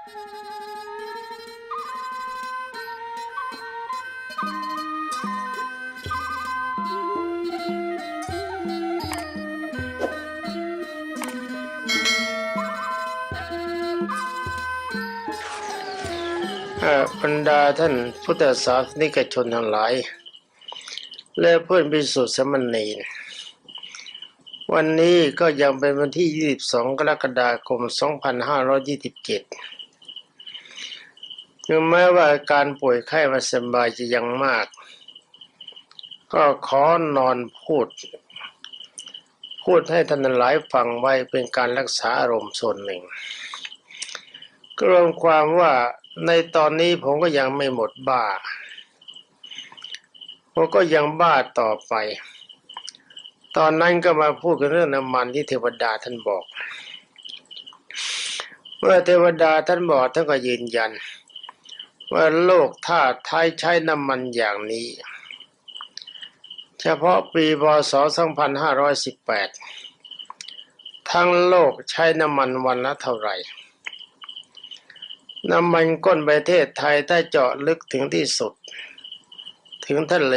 บรรดาท่านพุทธศาสนิกชนทั้งหลาย และเพื่อนพิสุทธิสมณีวันนี้ก็ยังเป็นวันที่ 22 กรกฎาคม 2527 ถึงแม้ว่าอาการป่วยไข้มาสบายจะยังมาก ก็ขอนอนพูด พูดให้ท่านหลายฟังไว้เป็นการรักษาอารมณ์ส่วนหนึ่งกรวมความว่าในตอนนี้ผมก็ยังไม่หมดบ้าผมก็ยังบ้าต่อไป ตอนนั้นก็มาพูดกันเรื่องน้ำมันที่เทวดาท่านบอก เมื่อเทวดาท่านบอกท่านก็ยืนยัน ว่าโลกธาไทยใช้น้ำมันอย่างนี้ เฉพาะปีพศ2518 ทั้งโลกใช้น้ำมันวันละเท่าไหร่ น้ำมันก้นประเทศไทยถ้าเจาะลึกถึงที่สุด ถึงทะเล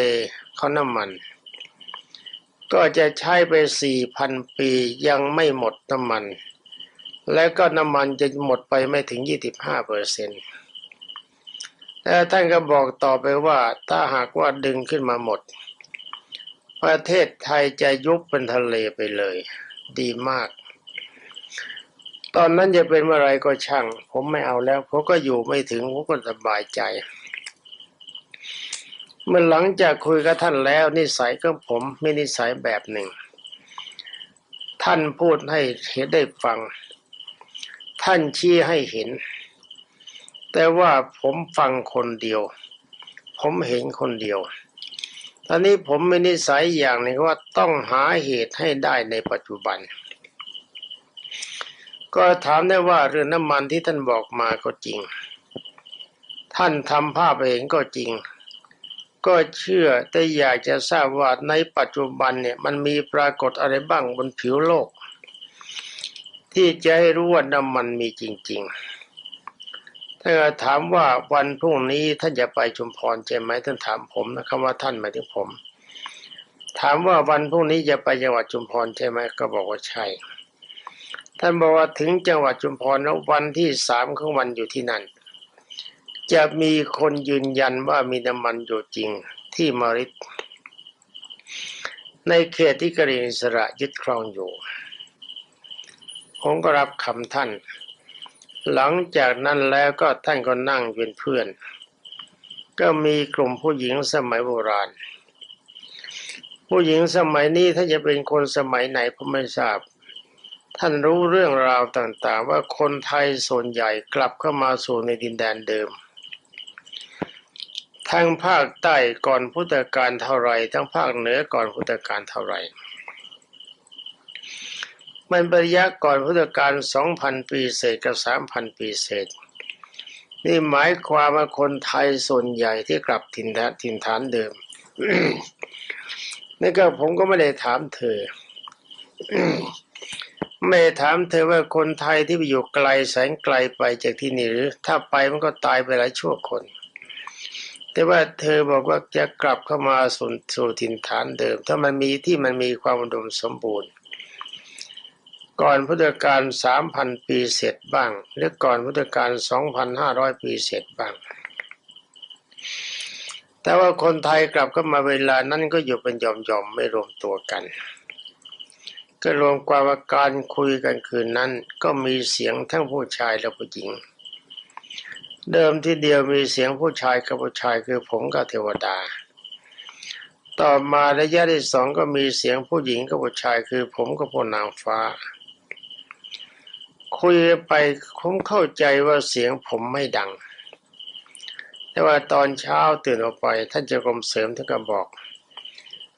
เขาน้ำมัน ก็จะใช้ไปสี่พันปียังไม่หมดน้ำมัน และก็น้ำมันจะหมดไปไม่ถึงยี่สิบห้าเปอร์เซ็นต์ แต่ท่านก็บอกต่อไปว่า ถ้าหากว่าดึงขึ้นมาหมด ประเทศไทยจะยุบเป็นทะเลไปเลย ดีมาก ตอนนั้นจะเป็นเมื่อไรก็ช่าง ผมไม่เอาแล้วผมก็อยู่ไม่ถึงผมก็สบายใจ เมื่อหลังจากคุยกับท่านแล้วนิสัยของผมไม่นิสัยแบบหนึ่ง ท่านพูดให้เห็นได้ฟัง ท่านชี้ให้เห็น แต่ว่าผมฟังคนเดียว ผมเห็นคนเดียวตอนนี้ผมมีนิสัยอย่างหนึ่งว่าต้องหาเหตุให้ได้ในปัจจุบัน ก็ถามได้ว่าเรื่องน้ำมันที่ท่านบอกมาก็จริง ท่านทำภาพเองก็จริง ก็เชื่อแต่อยากจะทราบว่าในปัจจุบันเนี่ยมันมีปรากฏอะไรบ้างบนผิวโลก ที่จะให้รู้ว่าน้ำมันมีจริง ๆ ถ้าถามว่าวันพรุ่งนี้ท่านจะไปชุมพรใช่ไหมท่านถามผมนะคำว่าท่านหมายถึงผม ถามว่าวันพรุ่งนี้จะไปจังหวัดชุมพรใช่ไหมก็บอกว่าใช่ ท่านบอกว่าถึงจังหวัดชุมพรแล้ววันที่สามของวันอยู่ที่นั่น จะมีคนยืนยันว่ามีน้ำมันอยู่จริงที่มริดในเขตที่กรีอิสระยึดครองอยู่ ผมก็รับคำท่าน หลังจากนั้นแล้วก็ท่านก็นั่งเป็นเพื่อน ก็มีกลุ่มผู้หญิงสมัยโบราณ ผู้หญิงสมัยนี้ถ้าจะเป็นคนสมัยไหนผมไม่ทราบ ท่านรู้เรื่องราวต่างๆ ว่าคนไทยส่วนใหญ่กลับเข้ามาสู่ในดินแดนเดิม ทั้งภาคใต้ก่อนพุทธกาลเท่าไรทั้งภาคเหนือก่อนพุทธกาลเท่าไร มันเป็นระยะก่อนพุทธกาล2,000ปีเศษกับ3,000ปีเศษ นี่หมายความว่าคนไทยส่วนใหญ่ที่กลับถิ่นฐานถิ่นฐานเดิมนี่ก็ผมก็ไม่ได้ถามเธอ ไม่ได้ถามเธอว่าคนไทยที่ไปอยู่ไกลแสนไกลไปจากที่นี่หรือ ถ้าไปมันก็ตายไปหลายชั่วคน แต่ว่าเธอบอกว่าจะกลับเข้ามาสู่ถิ่นฐานเดิม ถ้ามันมีที่มันมีความอุดมสมบูรณ์ ก่อนพุทธกาล3,000ปีเสร็จบ้าง หรือก่อนพุทธกาล2,500ปีเสร็จบ้าง แต่ว่าคนไทยกลับเข้ามาเวลานั้นก็อยู่เป็นหย่อมๆไม่รวมตัวกันก็รวมความว่าการคุยกันคืนนั้น ก็มีเสียงทั้งผู้ชายและผู้หญิง เดิมที่เดียวมีเสียงผู้ชายกับผู้ชายคือผมกับเทวดา ต่อมาระยะที่สองก็มีเสียงผู้หญิงกับผู้ชายคือผมกับพวกนางฟ้า คุยไปผมเข้าใจว่าเสียงผมไม่ดัง แต่ว่าตอนเช้าตื่นออกไป ท่านเจะกรมเสริมท่านก็บอก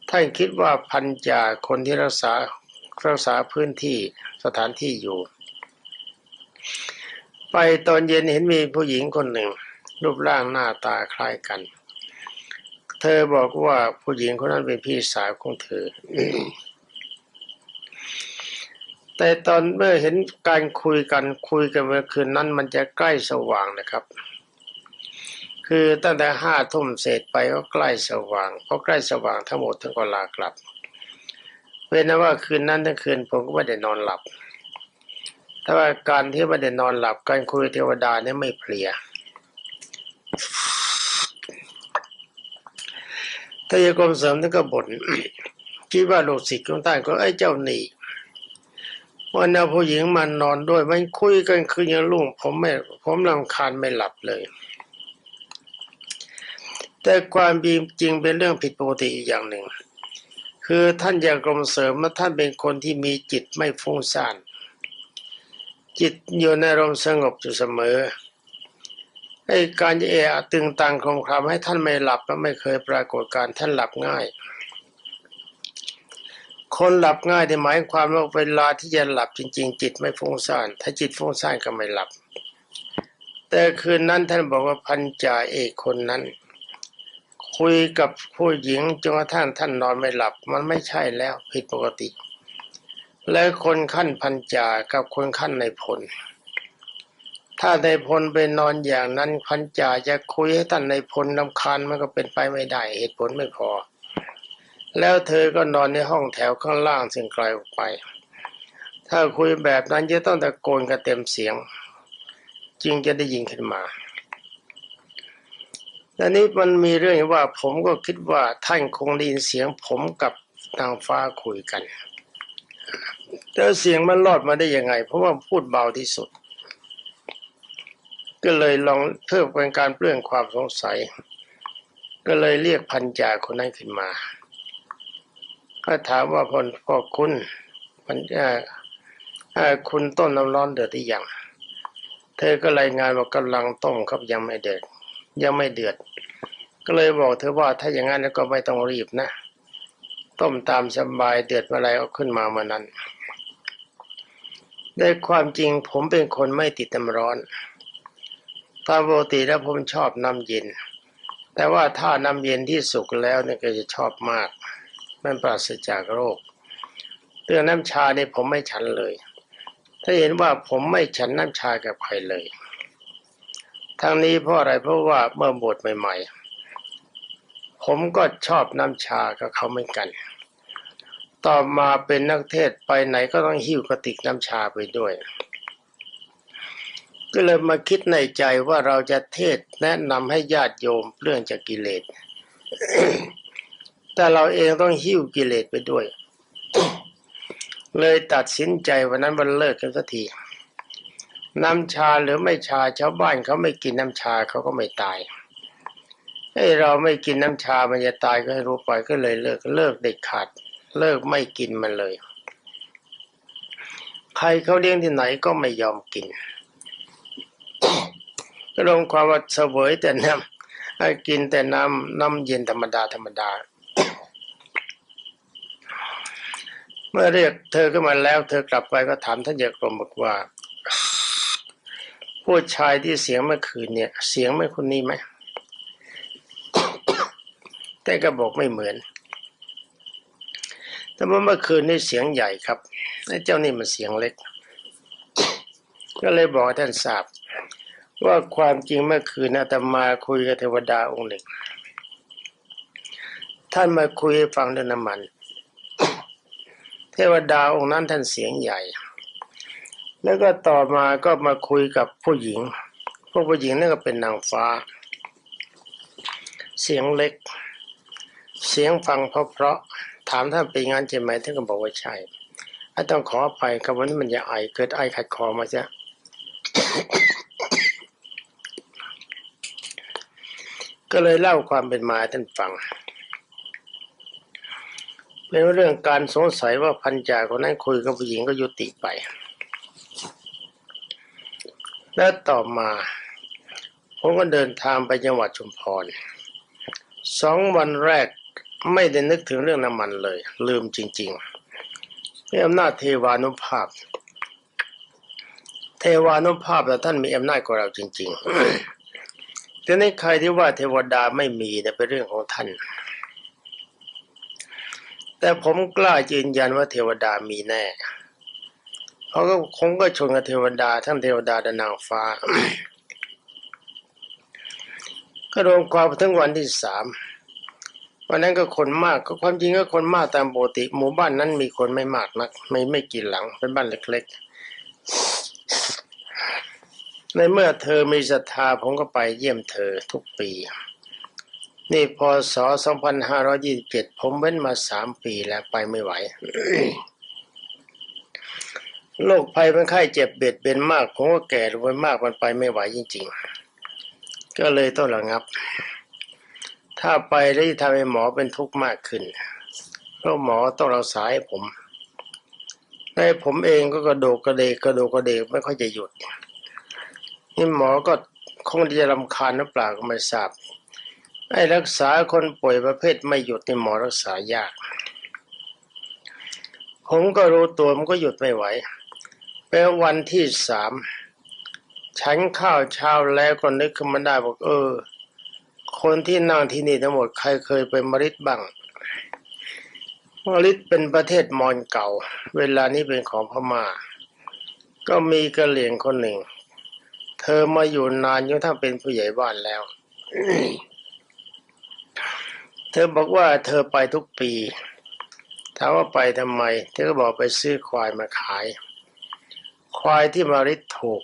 ท่านคิดว่าพันจ่าคนที่รักษารักษาพื้นที่สถานที่อยู่ ไปตอนเย็นเห็นมีผู้หญิงคนหนึ่ง รูปร่างหน้าตาคล้ายกัน เธอบอกว่าผู้หญิงคนนั้นเป็นพี่สาวของเธอ แต่ตอนเมื่อเห็นการคุยกันคุยกันเมื่อคืนนั้นมันจะใกล้สว่างนะครับ คือตั้งแต่ห้าทุ่มเสร็จไปก็ใกล้สว่างพอใกล้สว่างทั้งหมดทั้งก็ลากลับเป็นนะว่าคืนนั้นทั้งคืนผมก็ไม่ได้นอนหลับแต่ว่าการที่ไม่ได้นอนหลับการคุยเทวดาเนี่ยไม่เพลียถ้ายกรมเสริมท่านก็บ่นคิดว่าลูกศิษย์ของท่านก็ไอ้เจ้าหนี่ วันนี้ผู้หญิงมันนอนด้วยมันคุยกันคืนยังรุ่งผมไม่ ผมรำคาญไม่หลับเลย แต่ความจริงเป็นเรื่องผิดปกติอีกอย่างหนึ่ง คือท่านอย่างกรมเสริมว่าท่านเป็นคนที่มีจิตไม่ฟุ้งซ่าน จิตอยู่ในอารมณ์สงบอยู่เสมอไอ้การเอะตึงตังคงคำให้ท่านไม่หลับก็ไม่เคยปรากฏการท่านหลับง่าย คนหลับง่ายที่หมายความว่าเวลาที่จะหลับจริง ๆ จิตไม่ฟุ้งซ่าน ถ้าจิตฟุ้งซ่านก็ไม่หลับ แต่คืนนั้นท่านบอกว่าพันจ่าเอกคนนั้น คุยกับผู้หญิงจนกระทั่งท่านนอนไม่หลับ มันไม่ใช่แล้วผิดปกติ และคนขั้นพันจ่ากับคนขั้นในพลถ้าในพลไปนอนอย่างนั้นพันจ่าจะคุยให้ท่านในพลนำคาญมันก็เป็นไปไม่ได้เหตุผลไม่พอ แล้วเธอก็นอนในห้องแถวข้างล่างซึ่งไกลออกไป ถ้าคุยแบบนั้นจะต้องตะโกนกันเต็มเสียง จึงจะได้ยินขึ้นมาและนี้มันมีเรื่องว่าผมก็คิดว่าท่านคงได้ยินเสียงผมกับนางฟ้าคุยกันแต่เสียงมันรอดมาได้ยังไง เพราะว่าพูดเบาที่สุด ก็เลยลองเพิ่มเป็นการเปลื้องความสงสัย ก็เลยเรียกพันจ่าคนนั้นขึ้นมา ก็ถามว่าพลพ่อคุณพันจ่าเอ่อคุณต้นน้ำร้อนเดือดหรือยัง เธอก็รายงานว่ากำลังต้มครับยังไม่เดือดยังไม่เดือด ก็เลยบอกเธอว่าถ้าอย่างนั้นก็ไม่ต้องรีบนะ ต้มตามสบายเดือดเมื่อไรเอาขึ้นมาเมื่อนั้นในความจริงผมเป็นคนไม่ติดน้ำร้อน ตามปกติแล้วผมชอบน้ำเย็น แต่ว่าถ้าน้ำเย็นที่สุกแล้วเนี่ยก็จะชอบมาก มันปราศจากโรคเรื่องน้ำชาเนี่ยผมไม่ฉันเลย ถ้าเห็นว่าผมไม่ฉันน้ำชากับใครเลย ทั้งนี้เพราะอะไรเพราะว่าเมื่อบวชใหม่ๆ ผมก็ชอบน้ำชากับเขาเหมือนกัน ต่อมาเป็นนักเทศไปไหนก็ต้องหิ้วกระติกน้ำชาไปด้วย ก็เลยมาคิดในใจว่าเราจะเทศแนะนำให้ญาติโยมเรื่องจากกิเลส แต่เราเองต้องหิ้วกิเลสไปด้วย เลยตัดสินใจวันนั้นวันเลิกกันสักทีน้ำชาหรือไม่ชาชาวบ้านเขาไม่กินน้ำชาเขาก็ไม่ตายไอ้เราไม่กินน้ำชามันจะตายก็ให้รู้ไปก็เลยเลิกเลิกเด็ดขาด เลิกไม่กินมันเลย ใครเขาเลี้ยงที่ไหนก็ไม่ยอมกินก็ลงความว่าเสวยแต่น้ำกินแต่น้ำน้ำเย็นธรรมดาธรรมดา เมื่อเรียกเธอขึ้นมาแล้ว เธอกลับไปก็ถามท่านยากรมบอกว่า ผู้ชายที่เสียงเมื่อคืนเนี่ย เสียงไม่คนนี้ไหมแต่ก็บอกไม่เหมือน แต่ว่าเมื่อคืนนี่เสียงใหญ่ครับไอ้เจ้านี่มันเสียงเล็ก ก็เลยบอกท่านทราบว่าความจริงเมื่อคืนอาตมาคุยกับเทวดาองค์หนึ่ง ท่านมาคุยฟังเรื่องน้ำมัน เทวดาองค์นั้นท่านเสียงใหญ่ แล้วก็ต่อมาก็มาคุยกับผู้หญิง พวกผู้หญิงนั่นก็เป็นนางฟ้า เสียงเล็ก เสียงฟังเพราะๆถามท่านเป็นงานใช่ไหมท่านก็บอกว่าใช่ไอ้ต้องขออภัยครับวันนี้มันจะไอเกิดไอขัดคอมาซะก็เลยเล่าความเป็นมาท่านฟัง เป็นเรื่องการสงสัยว่าพันจ่าคนนั้นคุยกับผู้หญิงก็ยุติไป และต่อมาผมก็เดินทางไปจังหวัดชุมพรสองวันแรกไม่ได้นึกถึงเรื่องน้ำมันเลย ลืมจริงๆด้วยอำนาจเทวานุภาพ เทวานุภาพแต่ท่านมีอำนาจกว่าเราจริงๆทีนี้ใครที่ว่าเทวดาไม่มีเนี่ยเป็นเรื่องของท่าน แต่ผมกล้ายืนยันว่าเทวดามีแน่เขาก็คงก็ชนกับเทวดาทั้งเทวดาและนางฟ้า ก็รวมความถึงวันที่สามวันนั้นก็คนมากก็ความจริงก็คนมากตามปกติหมู่บ้านนั้นมีคนไม่มากนัก ไม่ไม่กี่หลังเป็นบ้านเล็กๆ ในเมื่อเธอมีศรัทธาผมก็ไปเยี่ยมเธอทุกปี นี่พศ2527ผมเว้นมาสามปีแล้วไปไม่ไหวโรคภัยเป็นไข้เจ็บเบียดเบียนมากผมก็แก่ลงไปมากมันไปไม่ไหวจริง ๆ ก็เลยต้องระงับ ถ้าไปแล้วจะทำให้หมอเป็นทุกข์มากขึ้น เพราะหมอต้องรักษาให้ผมในผมเองก็กระโดกกระเดกกระโดกกระเดกไม่ค่อยจะหยุดนี่หมอก็คงจะรำคาญหรือเปล่าก็ไม่ทราบ ไอ้รักษาคนป่วยประเภทไม่หยุดนี่หมอรักษายาก ผมก็รู้ตัวมันก็หยุดไม่ไหวแปลวันที่สามฉันข้าวเช้าแล้วก็นึกขึ้นมาได้บอกเออ คนที่นั่งที่นี่ทั้งหมดใครเคยไปมริดบ้างมริดเป็นประเทศมอญเก่า เวลานี้เป็นของพม่า ก็มีกระเหลี่ยงคนหนึ่ง เธอมาอยู่นานจนถ้าเป็นผู้ใหญ่บ้านแล้ว ธอบอกว่าเธอไปทุกปีถามว่าไปทำไม เธอก็บอกไปซื้อควายมาขาย ควายที่มาริดถูก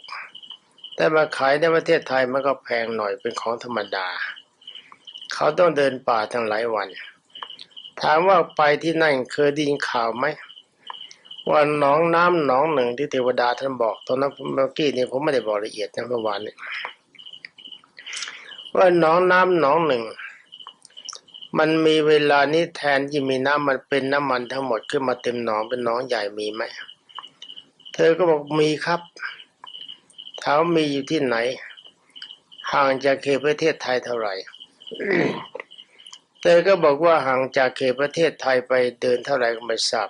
แต่มาขายในประเทศไทยมันก็แพงหน่อยเป็นของธรรมดา เขาต้องเดินป่าทั้งหลายวัน ถามว่าไปที่นั่นเคยได้ยินข่าวไหมว่าหนองน้ำหนองหนึ่งที่เทวดาท่านบอก ตอนนั้นเมื่อกี้นี่ผมไม่ได้บอกละเอียดนะเมื่อวานนี้ว่าหนองน้ำหนองหนึ่ง มันมีเวลานี้แทนที่มีน้ำมันเป็นน้ำมันทั้งหมดขึ้นมาเต็มหนองเป็นหนองใหญ่มีไหมเธอก็บอกมีครับถามมีอยู่ที่ไหน ห่างจากเขตประเทศไทยเท่าไหร่เธอก็บอกว่าห่างจากเขตประเทศไทยไปเดินเท่าไหร่ก็ไม่ทราบ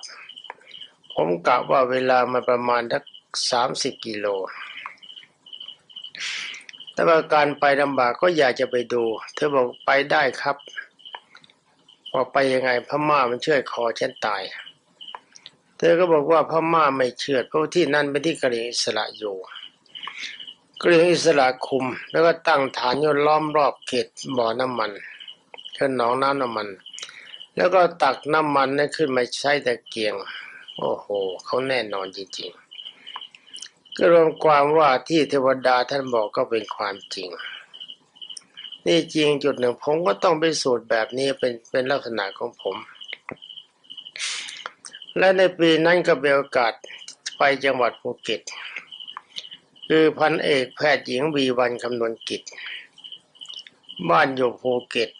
ผมกะว่าเวลามันประมาณทักสามสิบกิโลแต่ว่าการไปลำบากก็อยากจะไปดู เธอบอกไปได้ครับ ว่าไปยังไงพม่ามันเชื่อคอฉันตาย เธอก็บอกว่าพม่าไม่เชื่อเพราะที่นั่นเป็นที่กรีอิสระอยู่กรีอิสระคุม แล้วก็ตั้งฐานยู่ล้อมรอบเขตบ่อน้ำมันคือหนองน้ำน้ำมัน แล้วก็ตักน้ำมันนั้นขึ้นมาใช้ตะเกียง โอ้โหเขาแน่นอนจริงๆก็รวมความว่าที่เทวดาท่านบอกก็เป็นความจริง นี่จริงจุดหนึ่งผมก็ต้องไปสูตรแบบนี้เป็นเป็นลักษณะของผม และในปีนั้นก็เป็นโอกาสไปจังหวัดภูเก็ต คือพันเอกแพทย์หญิงวีวันคำนวณกิจ บ้านอยู่ภูเก็ต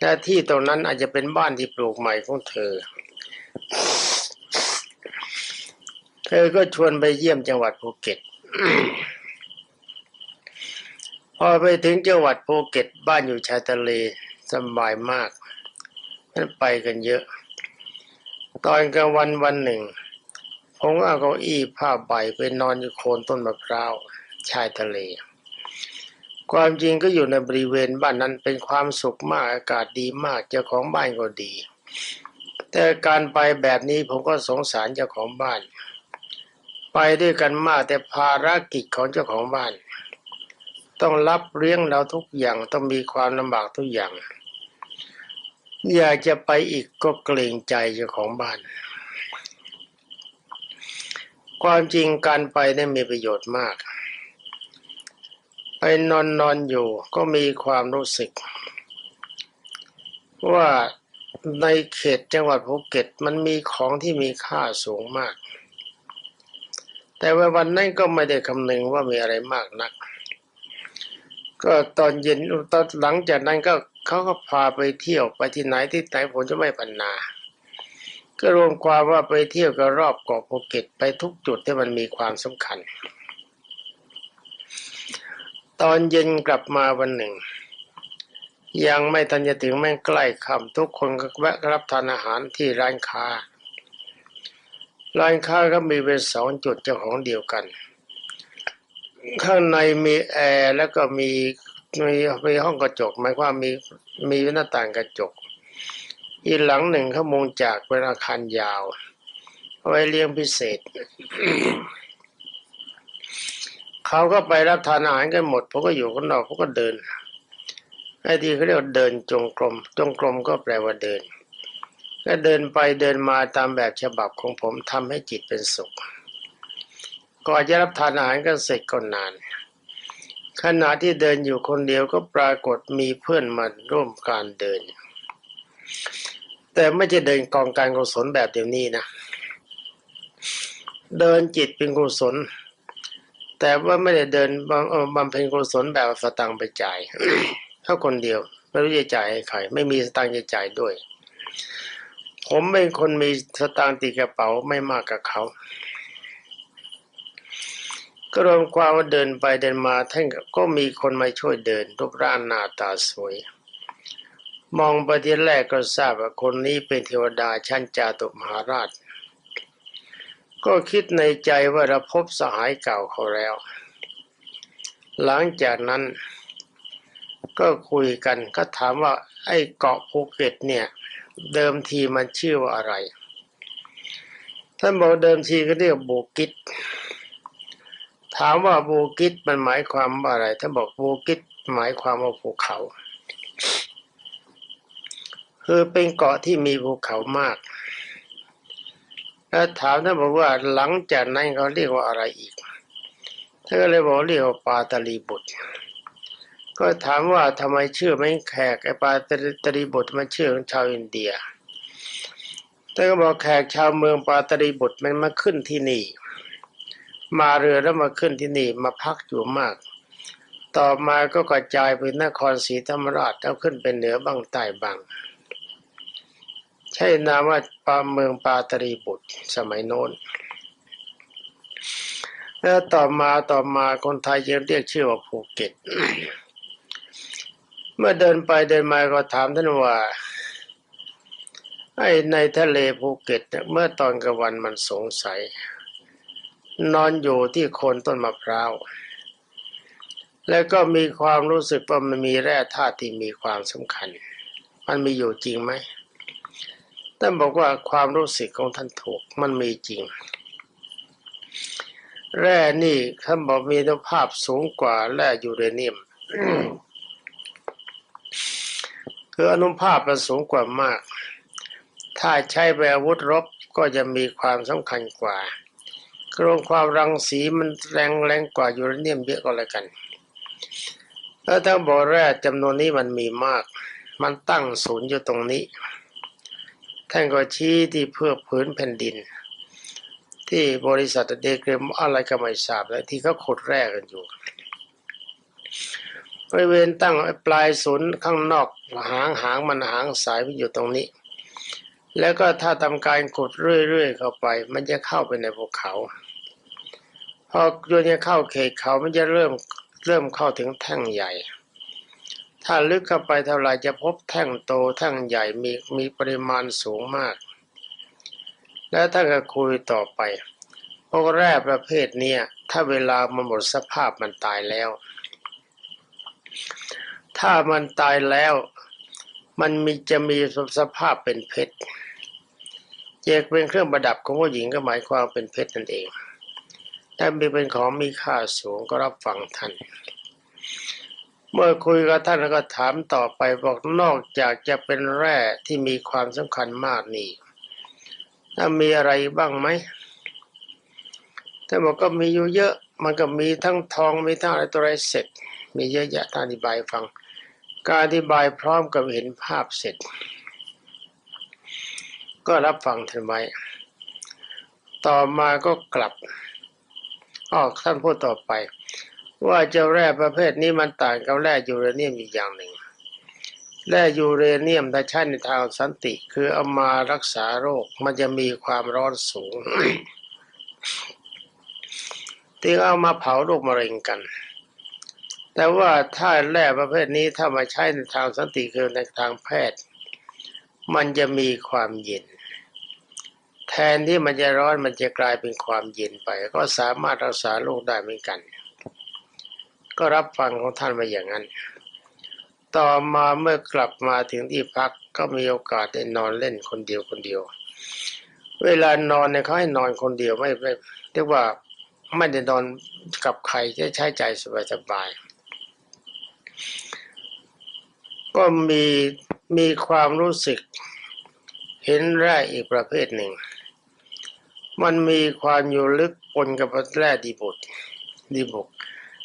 และที่ตรงนั้นอาจจะเป็นบ้านที่ปลูกใหม่ของเธอ เธอก็ชวนไปเยี่ยมจังหวัดภูเก็ต พอไปถึงจังหวัดภูเก็ตบ้านอยู่ชายทะเลสบายมากนั่นไปกันเยอะ ตอนกลางวันวันหนึ่งผมเอาเก้าอี้ผ้าใบไปนอนอยู่โคนต้นมะพร้าวชายทะเล ความจริงก็อยู่ในบริเวณบ้านนั้นเป็นความสุขมากอากาศดีมากเจ้าของบ้านก็ดี แต่การไปแบบนี้ผมก็สงสารเจ้าของบ้าน ไปด้วยกันมากแต่ภารกิจของเจ้าของบ้าน ต้องรับเลี้ยงเราทุกอย่างต้องมีความลำบากทุกอย่าง อยากจะไปอีกก็เกรงใจเจ้าของบ้าน ความจริงการไปได้มีประโยชน์มาก ไปนอนนอนอยู่ก็มีความรู้สึก ว่าในเขตจังหวัดภูเก็ตมันมีของที่มีค่าสูงมาก แต่ว่าวันนั้นก็ไม่ได้คำนึงว่ามีอะไรมากนัก ก็ตอนเย็นตอนหลังจากนั้นก็เขาก็พาไปเที่ยวไปที่ไหนที่ไหนผมจะไม่พันนาก็รวมความว่าไปเที่ยวก็รอบเกาะภูเก็ตไปทุกจุดที่มันมีความสำคัญ ตอนเย็นกลับมาวันหนึ่ง ยังไม่ทันจะถึงแม่งใกล้คำทุกคนก็แวะรับทานอาหารที่ร้านค้า ร้านค้าก็มีเป็นสองจุดเจ้าของเดียวกัน ข้างในมีแอร์แล้วก็มีมีมีห้องกระจกหมายความมีมีหน้าต่างกระจก อีกหลังหนึ่งเขามุงจากเป็นอาคารยาว ไว้เลี้ยงพิเศษ เขาก็ไปรับทานอาหารกันหมดผมก็อยู่ข้างนอกผมก็เดินไอ้ที่เขาเรียกเดินจงกรม จงกรมก็แปลว่าเดิน ก็เดินไปเดินมาตามแบบฉบับของผมทำให้จิตเป็นสุข ก่อนจะรับทานอาหารก็เสร็จก็นาน ขณะที่เดินอยู่คนเดียวก็ปรากฏมีเพื่อนมาร่วมการเดิน แต่ไม่ใช่เดินกองการกุศลแบบเดี๋ยวนี้นะ เดินจิตเป็นกุศล แต่ว่าไม่ได้เดินบำเอ่อบำเพ็ญกุศลแบบสตังไปจ่ายเขาคนเดียวไม่รู้จะจ่ายให้ใคร ไม่มีสตังจะจ่ายด้วย ผมเป็นคนมีสตางค์ติดกระเป๋าไม่มากกับเขา ก็รวมความว่าเดินไปเดินมาท่านก็มีคนมาช่วยเดินรูปร่างหน้าตาสวย มองไปที่แรกก็ทราบว่าคนนี้เป็นเทวดาชั้นจาตุมหาราช ก็คิดในใจว่าเราพบสหายเก่าเขาแล้ว หลังจากนั้น ก็คุยกันก็ถามว่าไอ้เกาะภูเก็ตเนี่ย เดิมทีมันชื่อว่าอะไร ท่านบอกเดิมทีก็เรียกบูกิต ถามว่าบูกิตมันหมายความว่าอะไรท่านบอกบูกิตหมายความว่าภูเขา คือเป็นเกาะที่มีภูเขามาก แล้วถามท่านบอกว่าหลังจากนั้นเขาเรียกว่าอะไรอีกท่านก็เลยบอกเรียกว่าปาตาลีบุตร ก็ถามว่าทำไมชื่อไม่แขกไอปาตาลีบุตรมันชื่อของชาวอินเดียท่านก็บอกแขกชาวเมืองปาตาลีบุตรมันมาขึ้นที่นี่ มาเรือแล้วมาขึ้นที่นี่มาพักอยู่มาก ต่อมาก็กระจายไปนครศรีธรรมราชแล้วขึ้นเป็นเหนือบางใต้บางใช่นามว่าปาเมืองปาตรีบุตรสมัยโน้นแล้วต่อมาต่อมาคนไทยยังเรียกชื่อว่าภูเก็ต เมื่อเดินไปเดินมาก็ถามท่านว่าไอ้ในทะเลภูเก็ตเมื่อตอนกลางวันมันสงสัย นอนอยู่ที่โคนต้นมะพร้าว แล้วก็มีความรู้สึกว่ามันมีแร่ธาตุที่มีความสำคัญ มันมีอยู่จริงไหมท่านบอกว่าความรู้สึกของท่านถูกมันมีจริง แร่นี่ท่านบอกมีคุณภาพสูงกว่าแร่ยูเรเนียมคืออนุภาพมันสูงกว่ามาก ถ้าใช้ไปอาวุธรบก็จะมีความสำคัญกว่า รงความรังสีมันแรงแรงกว่ายูเรเนียมเยอะก็แล้วกัน แล้วถ้าบอกแร่จำนวนนี้มันมีมาก มันตั้งศูนย์อยู่ตรงนี้ ท่านก็ชี้ที่เพื่อพื้นแผ่นดิน ที่บริษัทเดเกรมอะไรก็ไม่ทราบแล้วที่เขาขุดแร่กันอยู่บริเวณตั้งปลายศูนย์ข้างนอกหางหางมันหางสายมันอยู่ตรงนี้ แล้วก็ถ้าทำการขุดเรื่อยๆเข้าไป มันจะเข้าไปในภูเขา พอโยนจะเข้าเขตเขามันจะเริ่มเริ่มเข้าถึงแท่งใหญ่ ถ้าลึกเข้าไปเท่าไหร่จะพบแท่งโตแท่งใหญ่มีมีปริมาณสูงมาก แล้วถ้าก็คุยต่อไปพวกแร่ประเภทนี้ถ้าเวลามันหมดสภาพมันตายแล้ว ถ้ามันตายแล้วมันมีจะมีสภาพเป็นเพชรเจกเป็นเครื่องประดับของผู้หญิงก็หมายความเป็นเพชรนั่นเอง ถ้ามีเป็นของมีค่าสูงก็รับฟังท่าน เมื่อคุยกับท่านแล้วก็ถามต่อไปบอกนอกจากจะเป็นแร่ที่มีความสำคัญมากนี่ถ้ามีอะไรบ้างไหมท่านบอกก็มีอยู่เยอะ มันก็มีทั้งทองมีทั้งอะไรตัวอะไรเสร็จ มีเยอะแยะท่านอธิบายฟัง การอธิบายพร้อมกับเห็นภาพเสร็จ ก็รับฟังท่านไว้ ต่อมาก็กลับ ออกท่านพูดต่อไป ว่าเจ้าแร่ประเภทนี้มันต่างกับแร่ยูเรเนียมอีกอย่างหนึ่งแร่ยูเรเนียมถ้าใช้ในทางสันติ คือเอามารักษาโรคมันจะมีความร้อนสูงที่เอามาเผาโรคมะเร็งกัน แต่ว่าถ้าแร่ประเภทนี้ถ้ามาใช้ในทางสันติคือในทางแพทย์ มันจะมีความเย็น แทนที่มันจะร้อนมันจะกลายเป็นความเย็นไป ก็สามารถรักษาโรคได้เหมือนกัน ก็รับฟังของท่านมาอย่างนั้น ต่อมาเมื่อกลับมาถึงที่พักก็มีโอกาสได้นอนเล่นคนเดียวคนเดียว เวลานอนเนี่ยเขาให้นอนคนเดียวไม่ไม่เรียกว่าไม่ได้นอนกับใครจะใช้ใจสบายๆก็มีมีความรู้สึกเห็นแร่อีกประเภทหนึ่ง มันมีความอยู่ลึกปนกับแร่ดีบุกดีบุก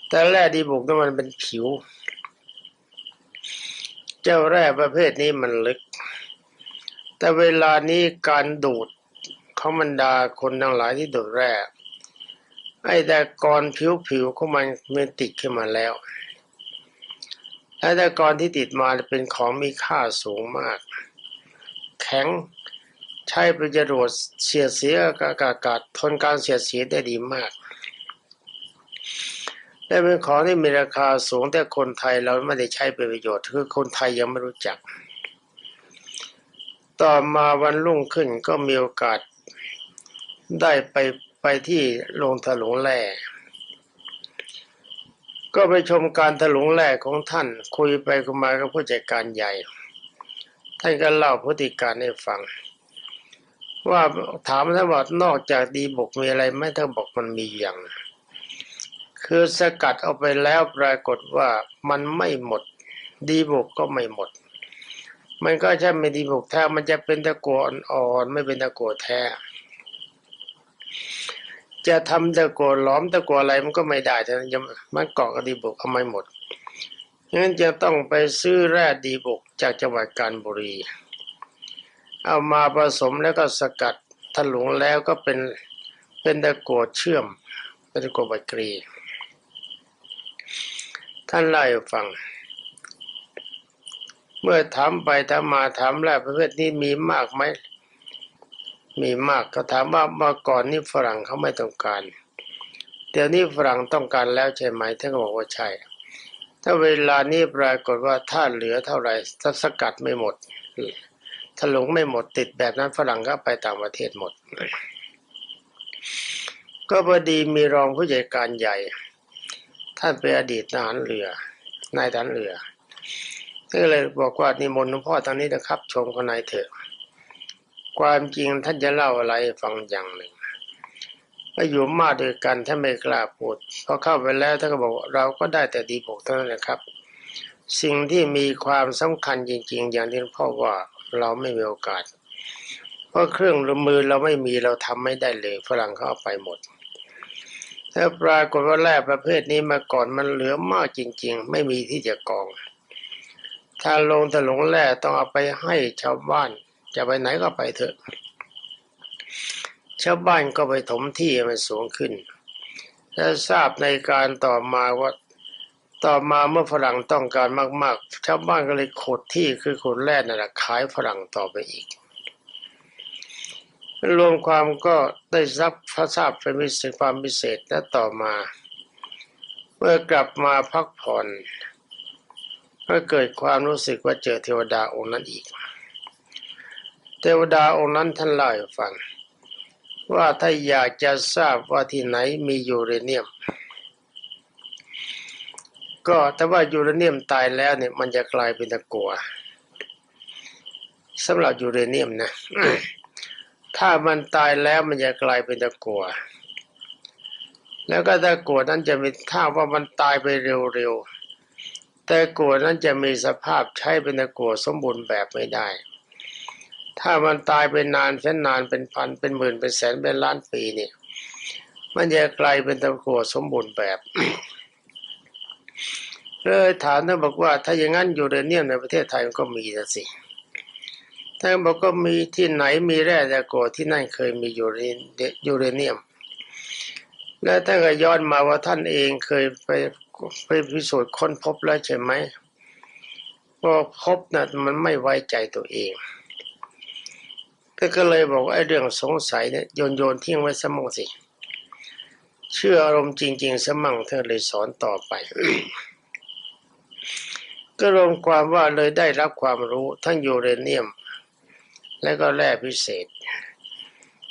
แต่แร่ดีบุกนั้นมันเป็นผิว เจ้าแร่ประเภทนี้มันลึก แต่เวลานี้การดูดของบรรดาคนทั้งหลายที่ดูดแร่ไอ้แต่กอนผิวผิวของมันมันติดขึ้นมาแล้วไอ้แต่กอนที่ติดมาเป็นของมีค่าสูงมาก แข็ง ใช้เป็นจรวดเสียเสียอากาศทนการเสียเสียได้ดีมากและเป็นของที่มีราคาสูงแต่คนไทยเราไม่ได้ใช้เป็นประโยชน์ คือคนไทยยังไม่รู้จัก ต่อมาวันรุ่งขึ้นก็มีโอกาสได้ไปไปที่โรงถลุงแร่ก็ไปชมการถลุงแร่ของท่านคุยไปคุยมากับผู้จัดการใหญ่ ท่านก็เล่าพฤติการให้ฟัง ว่าถามท่านว่านอกจากดีบกมีอะไรไหมท่านบอกมันมีอย่างคือสกัดเอาไปแล้วปรากฏว่ามันไม่หมด ดีบกก็ไม่หมด มันก็ใช่ไม่ดีบกแท้มันจะเป็นตะกัวอ่อนๆไม่เป็นตะกัวแท้จะทำตะกัวล้อมตะกัวอะไรมันก็ไม่ได้ฉะนั้นมันเกาะกับดีบกเอาไม่หมดงั้นจะต้องไปซื้อแร่ดีบกจากจังหวัดกาญบุรี เอามาผสมแล้วก็สกัดถลุงแล้วก็เป็นเป็นตะโกัวเชื่อมเป็นตะโกัวบักรี ท่านเล่าให้ฟัง เมื่อถามไปถามมาถามแร่ประเภทนี้มีมากไหมมีมากก็ถามว่าเมื่อก่อนนี่ฝรั่งเขาไม่ต้องการ เดี๋ยวนี้ฝรั่งต้องการแล้วใช่ไหมท่านก็บอกว่าใช่ ถ้าเวลานี้ปรากฏว่าถ้าเหลือเท่าไหร่ถ้าสกัดไม่หมด ถลุงไม่หมดติดแบบนั้นฝรั่งก็ไปต่างประเทศหมด ก็พอดีมีรองผู้ใหญ่การใหญ่ ท่านเป็นอดีตทหารเรือนายทหารเรือก็เลยบอกว่านิมนต์หลวงพ่อทางนี้นะครับ ชมคนไหนเถอะความจริงท่านจะเล่าอะไรฟังอย่างหนึ่งก็อยู่มาด้วยกันท่านไม่กล้าพูดพอเข้าไปแล้วท่านก็บอกเราก็ได้แต่ดีบอกเท่านั้นนะครับ สิ่งที่มีความสำคัญจริง ๆ อย่างที่หลวงพ่อว่า เราไม่มีโอกาส เพราะเครื่องมือเราไม่มีเราทำไม่ได้เลยฝรั่งเขาเอาไปหมดถ้าปรากฏว่าแร่ประเภทนี้มาก่อนมันเหลือมากจริง ๆ ไม่มีที่จะกอง ถ้าลงถลงแร่ต้องเอาไปให้ชาวบ้าน จะไปไหนก็ไปเถอะ ชาวบ้านก็ไปถมที่มันสูงขึ้น และทราบในการต่อมาว่า ต่อมาเมื่อฝรั่งต้องการมากๆชาวบ้านก็เลยขุดที่คือขุดแร่นั่นแหละขายฝรั่งต่อไปอีก รวมความก็ได้รับพระทราบเป็นพิเศษความพิเศษและต่อมา เมื่อกลับมาพักผ่อนก็เกิดความรู้สึกว่าเจอเทวดาองค์นั้นอีก เทวดาองค์นั้นท่านเล่าให้ฟัง ว่าถ้าอยากจะทราบว่าที่ไหนมียูเรเนียม ก็ถ้าว่ายูเรเนียมตายแล้วเนี่ย มันจะกลายเป็นตะกัวสำหรับยูเรเนียมนะถ้ามันตายแล้วมันจะกลายเป็นตะกัวแล้วก็ตะกัวนั้นจะมีถ้าว่ามันตายไปเร็วๆต่กัวนั้นจะมีสภาพใช้เป็นตะกัวสมบูรณ์แบบไม่ได้ ถ้ามันตายไปนานแสนนานเป็นพันเป็นหมื่นเป็นแสนเป็นล้านปีเนี่ย มันจะกลายเป็นตะกัวสมบูรณ์แบบ เลยถามท่านบอกว่า ถ้าอย่างนั้นยูเรเนียมในประเทศไทยมันก็มีนะสิท่านบอกก็มีที่ไหนมีแร่ตะกัวที่นั่นเคยมียูเรยูเรเนียม และท่านก็ย้อนมาว่าท่านเองเคยไปไปพิสูจน์ค้นพบแล้วใช่ไหมว่าพบนะ่ะมันไม่ไว้ใจตัวเอง ก็ก็เลยบอกไอ้เรื่องสงสัยเนี่ยโยนโยนทิ้งไว้สมองสิ เชื่ออารมณ์จริงๆสมั่งเธอเลยสอนต่อไป ก็รวมความว่าเลยได้รับความรู้ทั้งยูเรเนียม และก็แร่พิเศษ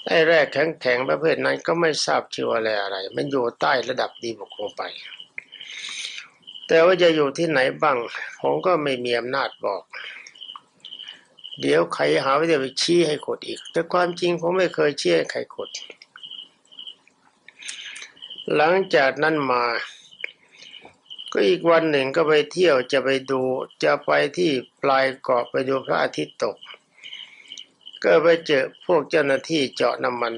ไอ้แร่แข็งๆประเภทนั้นก็ไม่ทราบชื่อว่าแร่อะไร มันอยู่ใต้ระดับดีบุกลงไป แต่ว่าจะอยู่ที่ไหนบ้าง ผมก็ไม่มีอำนาจบอก เดี๋ยวใครหาว่าจะไปชี้ให้ขดอีก แต่ความจริงผมไม่เคยเชี้ให้ใครขด หลังจากนั้นมา ก็อีกวันหนึ่งก็ไปเที่ยวจะไปดูจะไปที่ปลายเกาะไปดูพระอาทิตย์ตก ก็ไปเจอพวกเจ้าหน้าที่เจาะน้ำมัน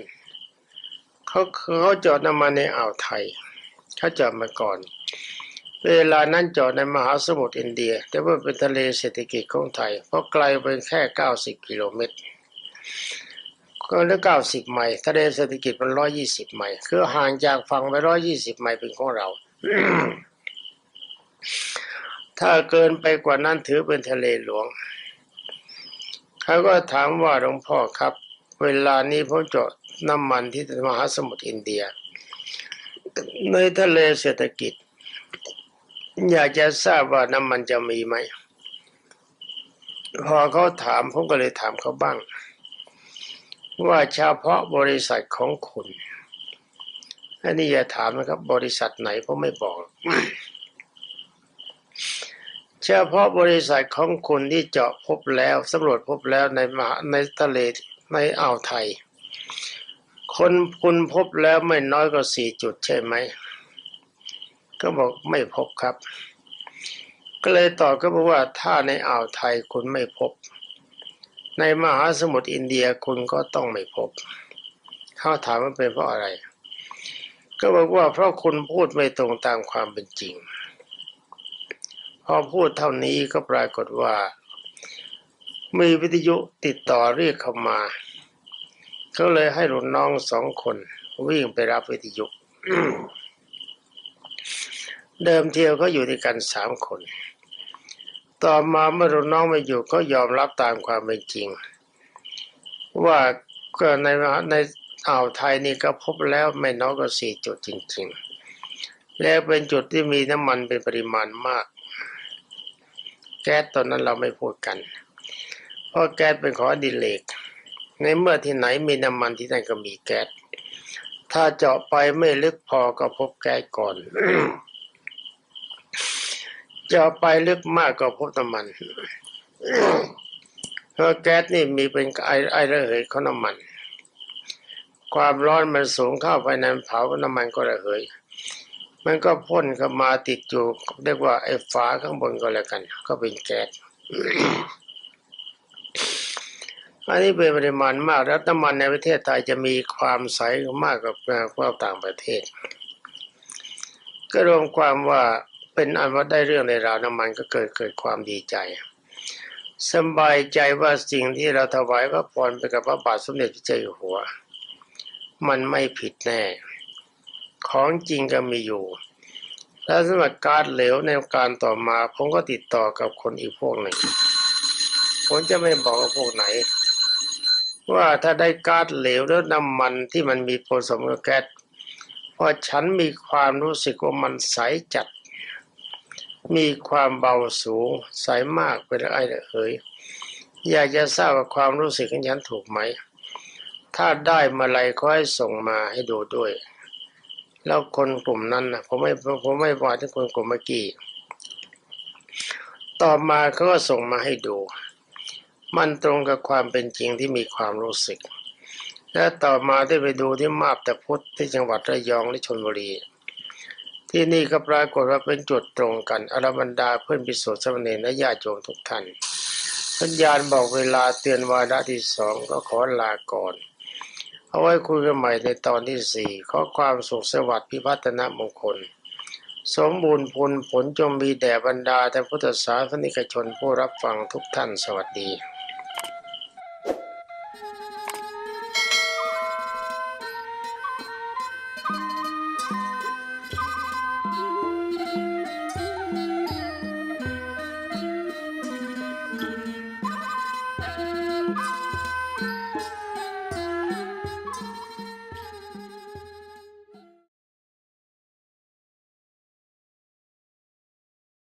เขาเขาเจาะน้ำมันในอ่าวไทยเขาเจาะมาก่อน เวลานั้นเจาะในมหาสมุทรอินเดีย แต่ว่าเป็นทะเลเศรษฐกิจของไทย เพราะไกลไปแค่ 90 กิโลเมตร ก็เหลือ90ไมล์ทะเลเศรษฐกิจมัน120ไมล์คือห่างจากฝั่งไป120ไมล์เป็นของเรา ถ้าเกินไปกว่านั้นถือเป็นทะเลหลวงเขาก็ถามว่าหลวงพ่อครับ เวลานี้ผมเจาะน้ำมันที่มหาสมุทรอินเดีย ในทะเลเศรษฐกิจ อยากจะทราบว่าน้ำมันจะมีไหม พอเขาถามผมก็เลยถามเขาบ้าง ว่าเฉพาะบริษัทของคุณอันนี้อย่าถามนะครับ บริษัทไหนผมไม่บอก เฉพาะบริษัทของคุณที่เจาะพบแล้วสำรวจพบแล้วในมหาในทะเลในอ่าวไทย คนคุณพบแล้วไม่น้อยกว่าสี่จุดใช่ไหม ก็บอกไม่พบครับ ก็เลยตอบก็บอกว่าถ้าในอ่าวไทยคุณไม่พบ ในมหาสมุทรอินเดียคุณก็ต้องไม่พบ เขาถามว่าเป็นเพราะอะไร ก็บอกว่าเพราะคุณพูดไม่ตรงตามความเป็นจริง พอพูดเท่านี้ก็ปรากฏว่า มีวิทยุติดต่อเรียกเข้ามา ก็เลยให้รุ่นน้องสองคนวิ่งไปรับวิทยุ เดิมเทียวก็อยู่ด้วยกันสามคน ต่อมาเมื่อรุ่นน้องไม่อยู่ก็ยอมรับตามความเป็นจริง ว่าก็ในในอ่าวไทยนี่ก็พบแล้วไม่น้อยกว่าสี่จุดจริง ๆ แล้วเป็นจุดที่มีน้ำมันเป็นปริมาณมาก แก๊สตอนนั้นเราไม่พูดกัน เพราะแก๊สเป็นของอดิเลก ในเมื่อที่ไหนมีน้ำมันที่นั่นก็มีแก๊สถ้าเจาะไปไม่ลึกพอก็พบแก๊สก่อน จาะไปลึกมากก็พบน้ำมันเพราะแก๊สนี่มีเป็นไอไอระเหยของน้ำมัน ความร้อนมันสูงเข้าไปในเผาน้ำมันก็ระเหย มันก็พ่นเข้ามาติดอยู่เรียกว่าไอ้ฝาข้างบนก็แล้วกัน ก็เป็นแก๊สอันนี้เป็นปริมาณมากแล้วน้ำมันในประเทศไทยจะมีความใสมากกว่าต่างประเทศ ก็รวมความว่า เป็นอันว่าได้เรื่องในราวน้ำมันก็เกิดเกิดความดีใจ สบายใจว่าสิ่งที่เราถวายพระพรไปกับพระบาทสมเด็จพระเจ้าอยู่หัว มันไม่ผิดแน่ ของจริงก็มีอยู่ แล้วสำหรับการเหลวในการต่อมาผมก็ติดต่อกับคนอีกพวกหนึ่งผมจะไม่บอกว่าพวกไหน ว่าถ้าได้ก๊าซเหลวแล้วน้ำมันที่มันมีผสมกับแก๊สพอฉันมีความรู้สึกว่ามันใสจัด มีความเบาสูงใสมากเป็นไอ้เอ๋ยอยากจะทราบว่าความรู้สึกของฉันถูกไหม ถ้าได้มื่อไรก็ให้ส่งมาให้ดูด้วย แล้วคนกลุ่มนั้นนะผมไม่ผมไม่บอกถึงคนกลุ่มเมื่อกี้ต่อมาเขาก็ส่งมาให้ดู มันตรงกับความเป็นจริงที่มีความรู้สึก และต่อมาได้ไปดูที่มาบตะพุทธที่จังหวัดระยองและชลบุรี ที่นี่ก็ปรากฏว่าเป็นจุดตรงกันอรบรรดาเพื่อนพิสุทธิ์สมเณรและญาติโยมทุกท่านสัญญาณบอกเวลาเตือนวาระที่สองก็ขอลาก่อน เอาไว้คุยกันใหม่ในตอนที่สี่ขอความสุขสวัสดิ์พิพัฒนมงคล สมบูรณ์ผลผลจงมีแด่บรรดาแต่พุทธศาสนิกชนผู้รับฟังทุกท่านสวัสดี